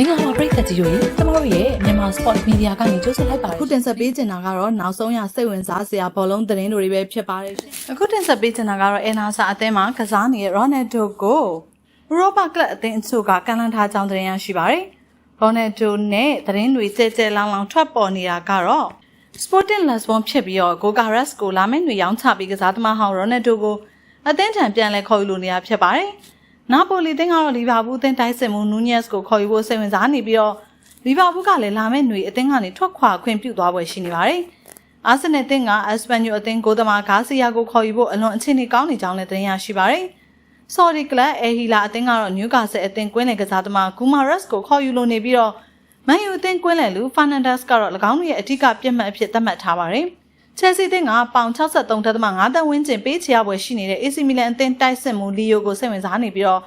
မင်္ဂလာပါပရိသတ်ကြီးတို့ရေကျမတို့ရဲ့မြန်မာ Sport Media ကနေကြိုဆိုလိုက်ပါတအခုယ်တင်ဆက်ပေးချင်တာကတော့နောက်ဆုံးရစိတ်ဝင်စားစရာဘောလုံးသတင်းတွေပဲဖြစ်ပါတယ်ရှင်အခုတင်ဆက်ပေးချင်တာကတော့အန်နာဆာအသင်းမှာကစားနေတဲ့ Ronaldo ကိုဥရောပကလပ်အသင်းအချို့ကကန့်လန့်ထားကြောင်းသတင်းရရှိပါတယ် Ronaldo နဲ့သတင်းတွေကြဲကြဲလောင်လောင်ထွက်ပေါ်နေတာကတော့ Sporting Lisbon ဖြစ်ပြီးတော့ Gogares ကိုလာမယ့်နေ့ရောင်းချပြီးကစားသမားဟောင်း Ronaldo ကိုအသင်းထံပြန်လဲခေါ်ယူလိုနေတာဖြစ်ပါတယ် နာပိုလီတင်းကတော့လီဗာပူးအသင်းတိုက်စစ်မှုနူညက်စ်ကိုခေါ်ယူဖို့စိတ်ဝင်စားနေပြီးတော့လီဗာပူးကလည်းလာမယ့်နေ့အသင်းကနေထွက်ခွာခွင့်ပြုသွားပွဲရှိနေပါတယ်။အာဆင်နယ်အသင်းကအက်စပန်ညိုအသင်းကိုသမားဂါစီယာကိုခေါ်ယူဖို့အလွန်အခြေအနေကောင်းနေကြောင်းလည်းသတင်းရရှိပါတယ်။ဆော်ဒီကလပ်အဲဟီလာအသင်းကတော့နျူကာဆယ်အသင်းကွင်းလယ်ကစားသမားဂူမာရက်စ်ကိုခေါ်ယူလိုနေပြီးတော့မန်ယူအသင်းကွင်းလယ်လူဖာနန်ဒက်စ်ကတော့၎င်းတို့ရဲ့အထူးပြစ်မှတ်အဖြစ်သတ်မှတ်ထားပါတယ်။ ချယ်ဆီအသင်းကပေါင်63.5တန်းဝန်းကျင်ပေးချရပွဲရှိနေတဲ့ AC မီလန်အသင်းတိုက်စစ်မှုလီယိုကိုစိတ်ဝင်စားနေပြီးတော့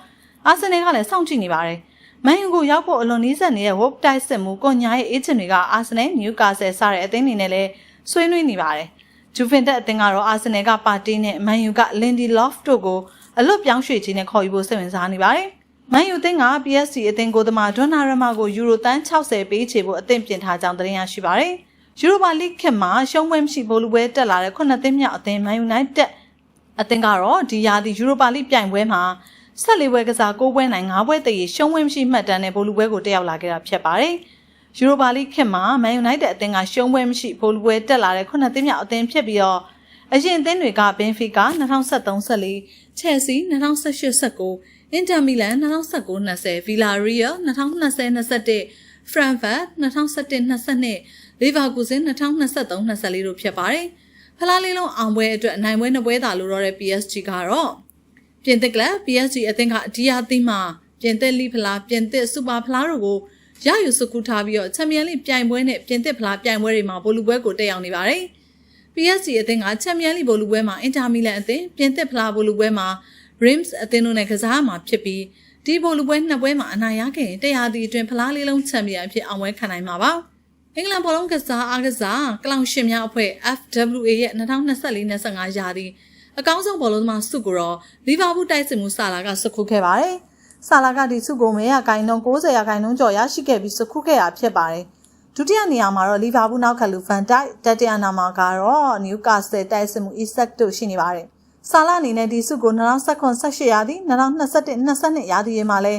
အာဆင်နယ်ကလည်းစောင့်ကြည့်နေပါတယ်။မန်ယူကိုရောက်ဖို့အလွန်နီးစပ်နေတဲ့ Wolf တိုက်စစ်မှုကွန်ညာရဲ့အေဂျင့်တွေကအာဆင်နယ်နျူကာဆယ်စတဲ့အသင်းတွေနဲ့လည်းဆွေးနွေးနေပါတယ်။ဂျူဗင်တက်အသင်းကတော့အာဆင်နယ်ကပါတီနဲ့မန်ယူကလင်ဒီလော့ဖ်တို့ကိုအလွတ်ပြောင်းရွှေ့ခြင်းနဲ့ခေါ်ယူဖို့စိတ်ဝင်စားနေပါတယ်။မန်ယူအသင်းက PSG အသင်းကိုသမားဒွန်နာရမာကိုယူရိုတန်း60ပေးချေဖို့အသင့်ပြင်ထားကြောင်းသတင်းရရှိပါတယ်။ ယူရိုပါလိခေတ်မှာရှုံးပွဲမရှိဘူးလူပွဲတက်လာတဲ့ခုနှစ်သင်းမြောက်အသင်းမန်ယူနိုက်တက်အသင်းကတော့ဒီရာသီယူရိုပါလိပြိုင်ပွဲမှာ14ပွဲကစား9ပွဲနိုင်9ပွဲတည်ရှုံးပွဲမရှိမှတ်တမ်းတဲ့ဘောလူပွဲကိုတက်ရောက်လာခဲ့တာဖြစ်ပါတယ်။ယူရိုပါလိခေတ်မှာမန်ယူနိုက်တက်အသင်းကရှုံးပွဲမရှိဘောလူပွဲတက်လာတဲ့ခုနှစ်သင်းမြောက်အသင်းဖြစ်ပြီးတော့အရင်အသင်းတွေကဘင်ဖီကာ2013-14 Chelsea 2018-19 Inter Milan 2019-20 Villarreal 2020-21 Frankfurt 2021-22 လီဗာပူးဇင်2023-24တို့ဖြစ်ပါတယ်။ဖလားလေးလုံးအောင်ပွဲအတွက်အနိုင်ပွဲနှစ်ပွဲသာလိုတော့တဲ့ PSG ကတော့ပြင်သစ်ကလပ် PSG အသင်းကဒီယာသီးမှာပြင်သစ်လိဖလားပြင်သစ်စူပါဖလားတို့ကိုရယူစကူထားပြီးတော့ချန်ပီယံလိပြိုင်ပွဲနဲ့ပြင်သစ်ဖလားပြိုင်ပွဲတွေမှာဘောလူပွဲကိုတက်ရောက်နေပါတယ်။ PSG အသင်းကချန်ပီယံလိဘောလူပွဲမှာအင်တာမီလန်အသင်းပြင်သစ်ဖလားဘောလူပွဲမှာ Reims အသင်းတို့နဲ့ကစားမှာဖြစ်ပြီးဒီဘောလူပွဲနှစ်ပွဲမှာအနိုင်ရခဲ့ရင်တရားဒီအတွင်းဖလားလေးလုံးချန်ပီယံအဖြစ်အောင်ပွဲခံနိုင်မှာပါ။ အင်္ဂလန်ဘောလုံးကစားအားကစားကလောင်ရှင်များအဖွဲ့ FWA ရဲ့2024-25ရာသီအကောင်းဆုံးဘောလုံးသမားစုကိုတော့လီဗာပူးတိုက်စစ်မှုဆာလာကစခုခဲ့ပါတယ်။ဆာလာကဒီစုကိုမဲရကိုင်နှုန်း90ရာခိုင်နှုန်းကျော်ရရှိခဲ့ပြီးစခုခဲ့တာဖြစ်ပါတယ်။ဒုတိယနေရာမှာတော့လီဗာပူးနောက်ခလူဖန်တိုက်တတိယနာမှာကတော့နျူကာဆယ်တိုက်စစ်မှုအီဆက်တို့ရှိနေပါတယ်။ဆာလာအနေနဲ့ဒီစုကို2018ရာသီ2021-22ရာသီမှာလဲ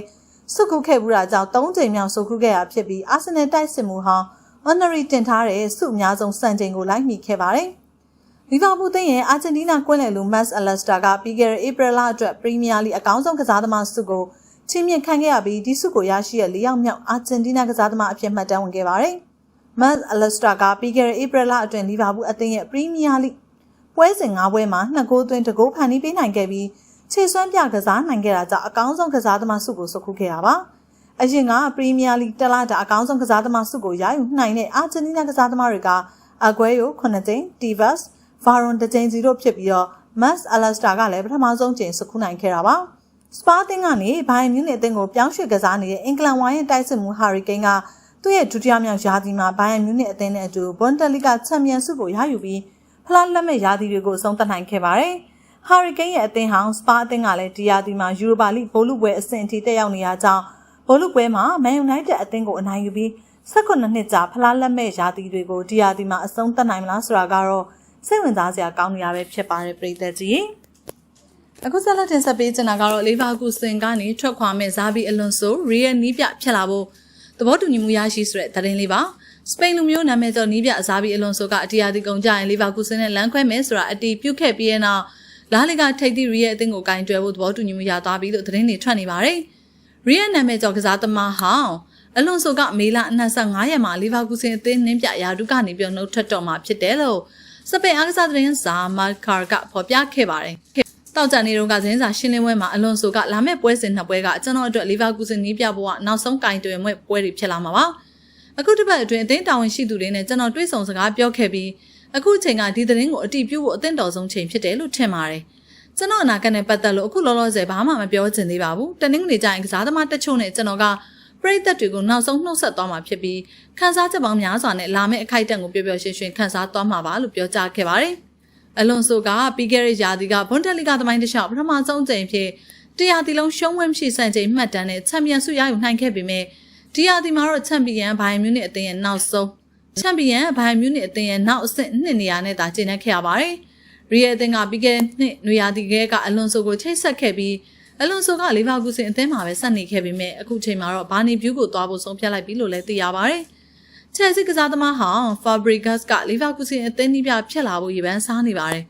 စုခုခဲ့ဘူးတာကြောင့်၃ချိန်မြောက်စုခုခဲ့တာဖြစ်ပြီးအာဆင်နယ်တိုက်စစ်မှုဟောင်း honorary တင်ထားတဲ့စုအများဆုံးစံချိန်ကိုလိုက်မိခဲ့ပါတယ်။လီဗာပူးသင်းရဲ့အာဂျင်တီးနားကွင်းလယ်လူမတ်အလက်စတာကပြီးခဲ့တဲ့ဧပြီလအတွက်ပရီးမီးယားလိအကောင်းဆုံးကစားသမားစုကိုချီးမြှင့်ခံခဲ့ရပြီးဒီစုကိုရရှိတဲ့၄ယောက်မြောက်အာဂျင်တီးနားကစားသမားအဖြစ်မှတ်တမ်းဝင်ခဲ့ပါတယ်။မတ်အလက်စတာကပြီးခဲ့တဲ့ဧပြီလအတွင်းလီဗာပူးအသင်းရဲ့ပရီးမီးယားလိပွဲစဉ်၅ပွဲမှာနှစ်ဂိုးသွင်းတစ်ဂိုးဖန်တီးပေးနိုင်ခဲ့ပြီးခြေစွမ်းပြကစားနိုင်ခဲ့တာကြောင့်အကောင်းဆုံးကစားသမားစုကိုစုခုခဲ့တာပါ။ အရင်ကပရီးမီးယားလိတလားတာအကောင်းဆုံးကစားသမားစုကိုရယူနိုင်တဲ့အာဂျင်တီးနားကစားသမားတွေကအဂွဲယို9ကြိမ်တီဗတ်ဗာရွန်တကြိမ်စီတို့ဖြစ်ပြီးတော့မတ်အလက်စတာကလည်းပထမဆုံးကြိမ်စုခုနိုင်ခဲ့တာပါ။စပါးတင်းကနေဘိုင်မြူးနယ်အသင်းကိုပြောင်းရွှေ့ကစားနေတဲ့အင်္ဂလန်ဝိုင်းရဲ့တိုက်စစ်မှုဟာရီကိန်းကသူ့ရဲ့ဒုတိယမြောက်ရာသီမှာဘိုင်မြူးနယ်အသင်းနဲ့အတူဘွန်တလီကချန်ပီယံဆုကိုရယူပြီးဖလားလက်မဲ့ရာသီတွေကိုအဆုံးသတ်နိုင်ခဲ့ပါတယ်။ဟာရီကိန်းရဲ့အသင်းဟောင်းစပါအသင်းကလည်းဒီရာသီမှာယူရိုပါလိဘိုလူပွဲအဆင့်အထိတက်ရောက်နေရကြောင်း ဘိုလူပွဲမှာမန်ယူနိုက်တက်အသင်းကိုအနိုင်ယူပြီး18နှစ်ကြာဖလားလက်မဲ့ရာသီတွေကိုဒီရာသီမှာအဆုံးသတ်နိုင်မလားဆိုတာကတော့စိတ်ဝင်စားစရာကောင်းနေရပဲဖြစ်ပါတယ်ပြည်သက်ကြီး။အခုဆက်လက်တင်ဆက်ပေးချင်တာကတော့လီဗာပူးစင်ကနေထွက်ခွာမဲ့ဇာဘီအလွန်ဆိုရီယယ်နီးပြဖြစ်လာဖို့သဘောတူညီမှုရရှိဆိုတဲ့သတင်းလေးပါ။စပိန်လူမျိုးနာမည်ကျော်နီးပြဇာဘီအလွန်ဆိုကအတီးယာတီကုံကြရင်လီဗာပူးစင်နဲ့လမ်းခွဲမယ်ဆိုတာအတီးပြုတ်ခဲ့ပြီးတဲ့နောက်လာလီဂါထိပ်သီးရီယယ်အသင်းကိုကင်တွယ်ဖို့သဘောတူညီမှုရသွားပြီလို့သတင်းတွေထွက်နေပါတယ်။ ရီယယ်နာမည်ကျော်ကစားသမားဟောင်းအလွန်ဆိုကမေလ25ရက်မှာလီဗာပူးစင်အသင်းနှင်းပြရာဒုကနေပြုံနှုတ်ထွက်တော်မှာဖြစ်တယ်လို့စပိန်အားကစားသတင်းစာမာကာကဖော်ပြခဲ့ပါတယ်။တောက်ကြနေတော့ကသတင်းစာရှင်းလင်းပွဲမှာအလွန်ဆိုကလာမယ့်ပွဲစဉ်နှစ်ပွဲကကျွန်တော်အတွက်လီဗာပူးစင်နီးပြဖို့ကနောက်ဆုံးကင်တွယ်မဲ့ပွဲတွေဖြစ်လာမှာပါ။အခုတစ်ပတ်အတွင်းအသင်းတာဝန်ရှိသူတွေနဲ့ကျွန်တော်တွေ့ဆုံစကားပြောခဲ့ပြီးအခုချိန်ကဒီသတင်းကိုအတိပြုဖို့အသင့်တော်ဆုံးချိန်ဖြစ်တယ်လို့ထင်ပါတယ်။ ကျွန်တော်အနာဂတ်နဲ့ပတ်သက်လို့အခုလောလောဆယ်ဘာမှမပြောချင်သေးပါဘူး။တနင်္ဂနွေကျရင်ကစားသမားတချို့နဲ့ကျွန်တော်ကပရိသတ်တွေကိုနောက်ဆုံးနှုတ်ဆက်သွားမှာဖြစ်ပြီးခန်းစားချက်ပေါင်းများစွာနဲ့လာမယ့်အခိုက်အတန့်ကိုပျော်ပျော်ရွှင်ရွှင်ခန်းစားသွားမှာပါလို့ပြောကြားခဲ့ပါတယ်။အလွန်ဆိုကပြီးခဲ့တဲ့ရာသီကဘွန်တက်လီကသမိုင်းတစ်လျှောက်ပထမဆုံးကြိမ်ဖြစ်တရားတီလုံးရှုံးဝဲမရှိစံချိန်မှတ်တမ်းနဲ့ချန်ပီယံဆုရယူနိုင်ခဲ့ပေမဲ့ဒီယာဒီမှာတော့ချန်ပီယံဘိုင်မြူနစ်အသင်းရဲ့နောက်ဆုံးချန်ပီယံဘိုင်မြူနစ်အသင်းရဲ့နောက်အဆင့်နှစ်နေရာနဲ့သာကျင်းနေခဲ့ရပါတယ် ရီယယ်အသင်းကပြီးခဲ့တဲ့နှစ်နွေရာသီကဲကအလွန်ဆိုကိုချိတ်ဆက်ခဲ့ပြီးအလွန်ဆိုကလီဗာပူးစင်အသင်းမှာပဲဆက်နေခဲ့ပေမဲ့အခုချိန်မှာတော့ဘာနီဗျူးကိုသွားဖို့ဆုံးဖြတ်လိုက်ပြီလို့လည်းသိရပါတယ်ချယ်ဆီကစားသမားဟောင်းဖာဘရီဂတ်ကလီဗာပူးစင်အသင်းကြီးပြဖြစ်လာဖို့ရည်ပန်းစားနေပါတယ်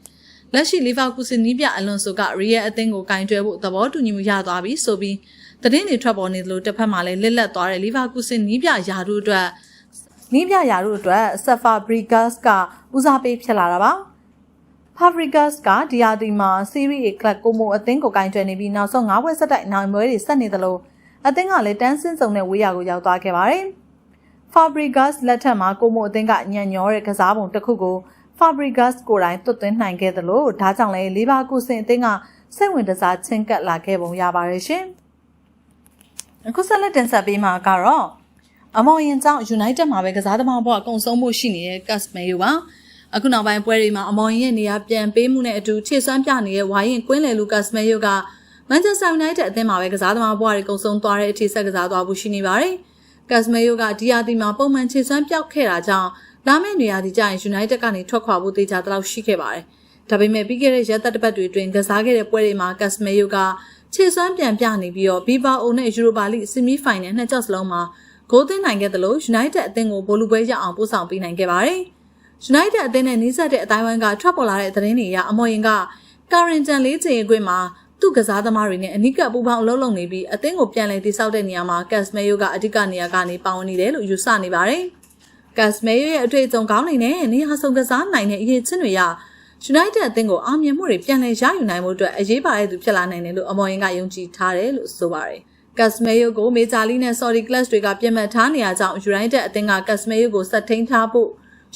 လက်ရှိလီဗာပူးစင်နီးပြအလွန်ဆိုကရီယယ်အသင်းကိုကင်တွယ်ဖို့သဘောတူညီမှုရသွားပြီဆိုပြီးသတင်းတွေထွက်ပေါ်နေသလိုတစ်ဖက်မှာလည်းလစ်လက်သွားတဲ့လီဗာပူးစင်နီးပြယာတို့အတွက်နီးပြယာတို့အတွက်ဆက်ဖာဘရီဂတ်ကဦးစားပေးဖြစ်လာတာပါ Fabregas ကဒီယာဒီမှာ Serie A Club ကိုမိုအသင်းကိုကင်တွယ်နေပြီးနောက်ဆုံး၅ပွဲဆက်တိုက်နိုင်ပွဲတွေဆက်နေသလိုအသင်းကလည်းတန်းစင်းစုံတဲ့ဝေးရာကိုရောက်သွားခဲ့ပါတယ်။ Fabregas လက်ထက်မှာကိုမိုအသင်းကညံ့ညောတဲ့ကစားပုံတစ်ခုကို Fabregas ကိုယ်တိုင်သွတ်သွင်းနိုင်ခဲ့သလိုဒါကြောင့်လည်းလီဗာကူဆင်အသင်းကစိတ်ဝင်တစားချင်းကပ်လာခဲ့ပုံရပါတယ်ရှင်။အခုဆက်လက်တင်ဆက်ပေးမှာကတော့အမော်ရင်ကြောင့် United မှာပဲကစားသမားဘဝအကုန်ဆုံးမှုရှိနေတဲ့ Casemiro ပါ။ အခုနောက်ပိုင်းပွဲတွေမှာအမော်ရင်ရဲ့နေရာပြန်ပေးမှုနဲ့အတူခြေစွမ်းပြနေတဲ့ဝါရင်ကွင်းလယ်လူကတ်စမဲယိုကမန်ချက်စတာယူနိုက်တက်အသင်းမှာပဲကစားသမားဘဝတွေကုံဆုံးသွားတဲ့အထိဆက်ကစားသွားဖို့ရှိနေပါတယ်။ကတ်စမဲယိုကဒီယာတီမှာပုံမှန်ခြေစွမ်းပြောက်ခဲ့တာကြောင့်လာမယ့်နေရာဒီကျရင်ယူနိုက်တက်ကနေထွက်ခွာဖို့တေချာတလောက်ရှိခဲ့ပါတယ်။ဒါပေမဲ့ပြီးခဲ့တဲ့ရက်သက်တပတ်တွေအတွင်းကစားခဲ့တဲ့ပွဲတွေမှာကတ်စမဲယိုကခြေစွမ်းပြန်ပြနေပြီးတော့ဘီဘာအိုနဲ့ယူရိုပါလိဆီမီဖိုင်နယ်နှစ်ကြော့စလုံးမှာဂိုးသွင်းနိုင်ခဲ့သလိုယူနိုက်တက်အသင်းကိုဘိုလူပွဲရအောင်ပို့ဆောင်ပေးနိုင်ခဲ့ပါတယ်။ United အသင်းနဲ့နှိစက်တဲ့အတိုင်းဝိုင်းကထွက်ပေါ်လာတဲ့သတင်းတွေအရအမော်ရင်ကကာရင်တန်လေးချိန်ခွင့်မှာသူ့ကစားသမားတွေနဲ့အနိကပူပေါင်းအလုပ်လုပ်နေပြီးအသင်းကိုပြန်လည်တည်ဆောက်တဲ့နေရာမှာကတ်စမဲယိုကအဓိကနေရာကနေပါဝင်နေတယ်လို့ယူဆနေပါတယ်။ကတ်စမဲယိုရဲ့အတွေ့အကြုံကောင်းနေနဲ့နေရာဆုံးကစားနိုင်တဲ့အရေးချင်းတွေရ United အသင်းကိုအောင်မြင်မှုတွေပြန်လည်ရယူနိုင်မှုအတွက်အရေးပါတဲ့သူဖြစ်လာနိုင်တယ်လို့အမော်ရင်ကယုံကြည်ထားတယ်လို့ဆိုပါတယ်။ကတ်စမဲယိုကိုမေဂျာလီနဲ့ Saudi Clash တွေကပြင်မှတ်ထားနေရကြောင်း United အသင်းကကတ်စမဲယိုကိုဆက်ထိန်ထားဖို့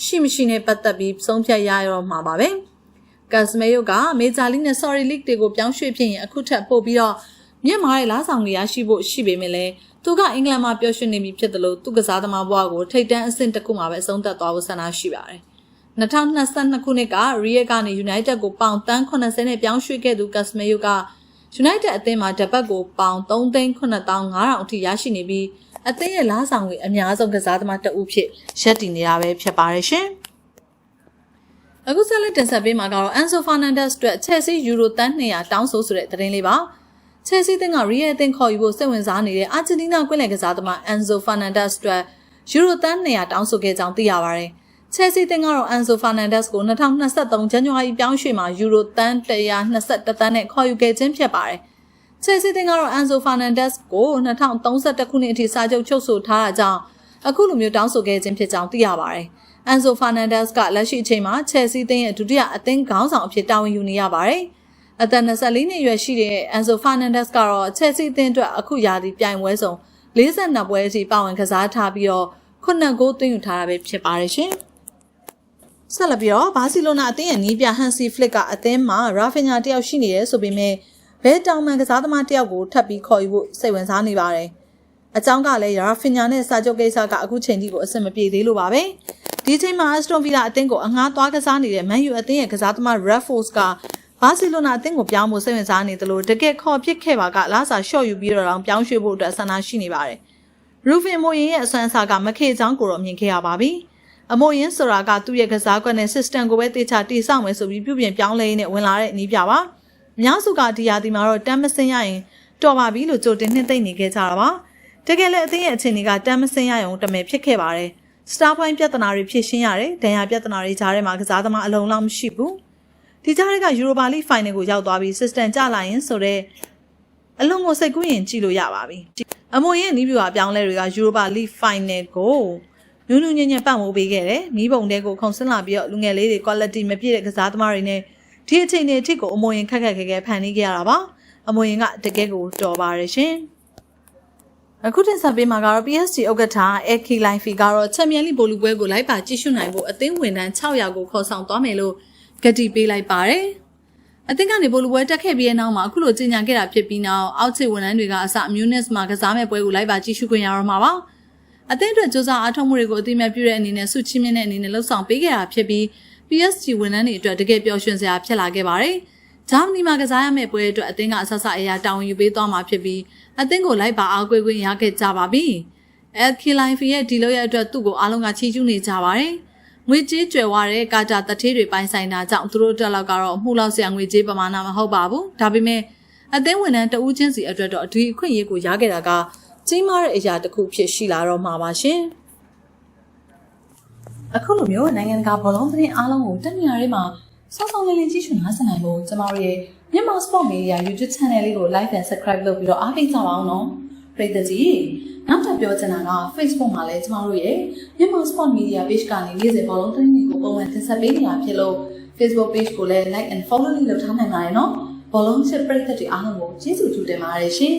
ရှိမရှိနဲ့ပတ်သက်ပြီးဆုံးဖြတ်ရရောမှာပါပဲ။ကတ်စမဲယိုကမေဂျာလီနဲ့ Sorry League တွေကိုပြောင်းရွှေ့ဖြစ်ရင်အခုထက်ပိုပြီးတော့မြင့်မားတဲ့လားဆောင်တွေရရှိဖို့ရှိပေမဲ့လည်းသူကအင်္ဂလန်မှာပျော်ရွှင်နေပြီဖြစ်တယ်လို့သူကစားသမားဘဝကိုထိတ်တန်းအဆင့်တစ်ခုမှာပဲအဆုံးသတ်သွားဖို့ဆန္ဒရှိပါတယ်။2022ခုနှစ်က Real ကနေ United ကိုပေါင်တန်း80နဲ့ပြောင်းရွှေ့ခဲ့သူကတ်စမဲယိုက United အသင်းမှာတပတ်ကိုပေါင်3,9500အထိရရှိနေပြီးအသင်းရဲ့လားဆောင်တွေအများဆုံးကစားသမားတအုပ်ဖြစ်ရပ်တည်နေတာပဲဖြစ်ပါတယ်ရှင်။အခုဆက်လက်တင်ဆက်ပေးမှာကတော့ Enzo Fernandez အတွက် Chelsea Euro တန်း200တောင်းဆိုဆိုတဲ့သတင်းလေးပါ။ Chelsea တင်က Real အသင်းခေါ်ယူဖို့စိတ်ဝင်စားနေတဲ့ Argentina ကွင်းလယ်ကစားသမား Enzo Fernandez အတွက် Euro တန်း200တောင်းဆိုခဲ့ကြောင်းသိရပါတယ်။ Chelsea တင်ကတော့ Enzo Fernandez ကို2023ဇန်နဝါရီပြောင်းရွှေ့မှာ Euro တန်း121တန်းနဲ့ခေါ်ယူခဲ့ခြင်းဖြစ်ပါတယ်။ Chelsea တင်ကတော့ Enzo Fernandez ကို2031ခုနှစ်အထိစာချုပ်ချုပ်ဆိုထားတာကြောင့်အခုလိုမျိုးတောင်းဆိုခဲ့ခြင်းဖြစ်ကြောင်းသိရပါတယ်။ Enzo Fernandez ကလက်ရှိအချိန်မှာ Chelsea တင်ရဲ့ဒုတိယအသင်းခေါင်းဆောင်အဖြစ်တာဝန်ယူနေရပါတယ်။အသက်24နှစ်အရွယ်ရှိတဲ့ Enzo Fernandez ကတော့ Chelsea တင်အတွက်အခုရာသီပြိုင်ပွဲစုံ42ပွဲအထိပါဝင်ကစားထားပြီးတော့ခုနှစ်ဂိုးသွင်းယူထားတာပဲဖြစ်ပါတယ်ရှင်။ ဆက်လက်ပြီးတော့ဘာစီလိုနာအသင်းရဲ့နီးပြဟန်စီဖလစ်ကအသင်းမှာရာဖင်ညာတယောက်ရှိနေတယ်ဆိုပေမဲ့ဘဲတောင်မန်ကစားသမားတယောက်ကိုထပ်ပြီးခေါ်ယူဖို့စိတ်ဝင်စားနေပါတယ်။အကြောင်းကလည်းရာဖင်ညာနဲ့စာချုပ်ကိစ္စကအခုချိန်ထိကိုအဆင်မပြေသေးလို့ပါပဲ။ဒီချိန်မှာအစတွန်ဗီလာအသင်းကိုအငှားသွားကစားနေတဲ့မန်ယူအသင်းရဲ့ကစားသမား Raffles ကဘာစီလိုနာအသင်းကိုပြောင်းဖို့စိတ်ဝင်စားနေတယ်လို့တကယ်ခေါ်ပစ်ခဲ့ပါကလာစာရှော့ယူပြီးတော့ပြောင်းရွှေ့ဖို့အတွက်ဆန္ဒရှိနေပါတယ်။ရူဖင်မိုရင်ရဲ့အစွမ်းအစားကမခေချောင်းကိုတော့မြင်ခဲ့ရပါပြီ။ အမိုရင်ဆိုတာကသူ့ရဲ့ကစားကွက်နဲ့ system ကိုပဲတေချာတိစောက်မယ်ဆိုပြီးပြုပြင်ပြောင်းလဲရင်းနဲ့ဝင်လာတဲ့နီးပြပါ။အများစုကဒီယာဒီမှာတော့တမ်းမစင်းရရင်တော်ပါပြီလို့ကြိုတင်နှိမ့်သိမ့်နေခဲ့ကြတာပါတကယ်လည်းအသင်းရဲ့အခြေအနေကတမ်းမစင်းရရုံတမယ်ဖြစ်ခဲ့ပါတယ်စတားပိုင်းပြဿနာတွေဖြေရှင်းရတယ်ဒဏ်ရာပြဿနာတွေကြားထဲမှာကစားသမားအလုံးလောက်မရှိဘူးဒီကြားထဲကယူရိုပါလိဖိုင်နယ်ကိုရောက်သွားပြီး system ကျလာရင်ဆိုတော့အလုံးကိုစိတ်ကူးရင်ကြည့်လို့ရပါပြီအမိုရင်နီးပြူအပြောင်းလဲတွေကယူရိုပါလိဖိုင်နယ်ကို နူးနူးညံ့ညံ့ပတ်မိုးပေးခဲ့တယ်မိဘုံတဲကိုခုံဆင်းလာပြီးတော့လူငယ်လေးတွေ quality မပြည့်တဲ့ကစားသမားတွေနဲ့ဒီအချိန်နဲ့အထစ်ကိုအမွေရင်ခက်ခက်ခဲခဲဖန်တီးခဲ့ရတာပါအမွေရင်ကတကယ်ကိုတော်ပါတယ်ရှင်အခုတင်ဆက်ပေးမှာကတော့ PSG ဥက္ကဋ္ဌ Eki Life ကတော့ချန်ပီယံလိဘိုလူပွဲကိုလိုက်ပါကြည့်ရှုနိုင်ဖို့အသင်းဝင်တန်း600ကိုခေါ်ဆောင်သွားမယ်လို့ကတိပေးလိုက်ပါတယ်အသင်းကနေဘိုလူပွဲတက်ခဲ့ပြီးတဲ့နောက်မှာအခုလိုကြေညာခဲ့တာဖြစ်ပြီးနောက်အောက်ခြေဝန်ထမ်းတွေကအစ Munis မှာကစားမဲ့ပွဲကိုလိုက်ပါကြည့်ရှုခွင့်ရတော့မှာပါ အသင်းအတွက်စူးစမ်းအားထုတ်မှုတွေကိုအသိအမှတ်ပြုတဲ့အနေနဲ့ဆုချီးမြှင့်တဲ့အနေနဲ့လှုပ်ဆောင်ပေးခဲ့တာဖြစ်ပြီး PSG ဝန်ထမ်းတွေအတွက်တကယ်ပျော်ရွှင်စရာဖြစ်လာခဲ့ပါတယ်။ဂျာမနီမှာကစားရမယ့်ပွဲအတွက်အသင်းကအဆဆအရာတာဝန်ယူပေးသွားမှာဖြစ်ပြီးအသင်းကိုလိုက်ပါအားကိုးခွင့်ရခဲ့ကြပါပြီ။ LK-Life ရဲ့ဒီလိုရဲ့အတွက်သူ့ကိုအားလုံးကချီးကျူးနေကြပါတယ်။ငွေကြေးကြွယ်ဝတဲ့ကာတာတထေးတွေပိုင်ဆိုင်တာကြောင့်သူတို့တက်လောက်ကတော့အမှုလောက်ဆရာငွေကြေးပမာဏမဟုတ်ပါဘူး။ဒါပေမဲ့အသင်းဝန်ထမ်းတဦးချင်းစီအတွက်တော့အဒီအခွင့်အရေးကိုရခဲ့တာက ကြီးမားတဲ့အရာတစ်ခုဖြစ်ရှိလာတော့မှာပါရှင်။အခုလိုမျိုးနိုင်ငံတကာဘောလုံးသတင်းအားလုံးကိုတက်နေရတဲ့မှာစောစောလေးလေးကြည့်ရှုနားဆင်နိုင်ဖို့ကျမတို့ရဲ့မြန်မာ Sport Media YouTube Channel လေးကို Like and Subscribe လုပ်ပြီးတော့အားပေးကြပါအောင်နော်ပရိသတ်ကြီးနောက်ထပ်ပြောချင်တာက Facebook မှာလည်းကျမတို့ရဲ့မြန်မာ Sport Media Page ကနေနေ့စဉ်ဘောလုံးသတင်းတွေကိုပုံမှန်တင်ဆက်ပေးနေတာဖြစ်လို့ Facebook Page ကိုလည်း Like and Follow လေးလုပ်ထားနိုင်ပါတယ်နော်ဘောလုံးချစ်ပရိသတ်တွေအားလုံးကိုကျေးဇူးတူတင်ပါတယ်ရှင်